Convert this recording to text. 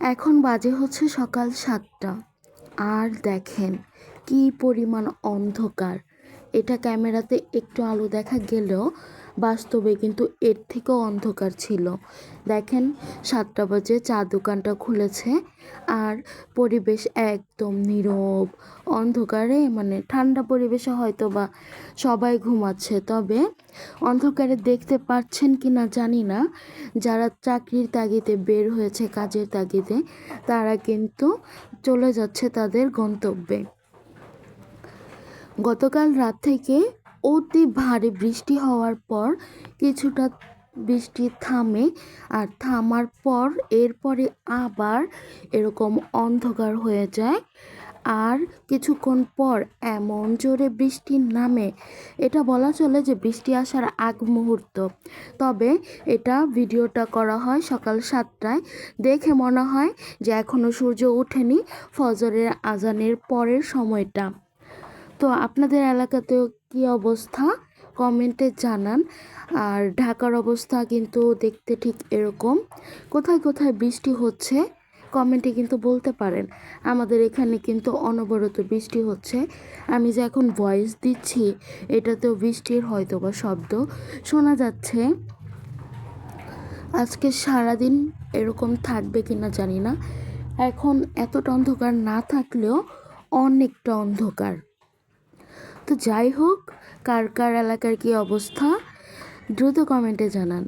এখন বাজে হচ্ছে সকাল সাতটা। আর দেখেন কি পরিমাণ অন্ধকার। এটা ক্যামেরাতে একটু আলো দেখা গেলেও বাস্তবে কিন্তু এর থেকেও অন্ধকার ছিল। দেখেন, সাতটা বাজে, চা দোকানটা খুলেছে আর পরিবেশ একদম নীরব, অন্ধকারে মানে ঠান্ডা পরিবেশে হয়তো বা সবাই ঘুমাচ্ছে। তবে অন্ধকারে দেখতে পাচ্ছেন কি না জানি না। যারা চাকরির তাগিদে বের হয়েছে, কাজের তাগিদে, তারা কিন্তু চলে যাচ্ছে তাদের গন্তব্যে। গতকাল রাত থেকে অতি ভারী বৃষ্টি হওয়ার পর কিছুটা বৃষ্টি থামে আর থামার পর এরপরে আবার এরকম অন্ধকার হয়ে যায়। আর কিছুক্ষণ পর এমন জোরে বৃষ্টি নামে, এটা বলা চলে যে বৃষ্টি আসার আগ মুহূর্ত। তবে এটা ভিডিওটা করা হয় সকাল সাতটায়। দেখে মনে হয় যে এখনও সূর্য ওঠেনি, ফজরের আজানের পরের সময়টা। তো আপনাদের এলাকাতেও কী অবস্থা? কমেন্টে জানান। আর ঢাকার অবস্থা কিন্তু দেখতে ঠিক এরকম। কোথায় কোথায় বৃষ্টি হচ্ছে? কমেন্টে কিন্তু বলতে পারেন। আমাদের এখানে কিন্তু অনবরত বৃষ্টি হচ্ছে। আমি যে এখন ভয়েস দিচ্ছি, এটাতেও বৃষ্টির হয়তো বা শব্দ শোনা যাচ্ছে। আজকে সারাদিন এরকম থাকবে কিনা জানি না। এখন এতটা অন্ধকার না থাকলেও অনেকটা অন্ধকার। তো যাই হোক কার কার এলাকার কী অবস্থা দ্রুত কমেন্টে জানান।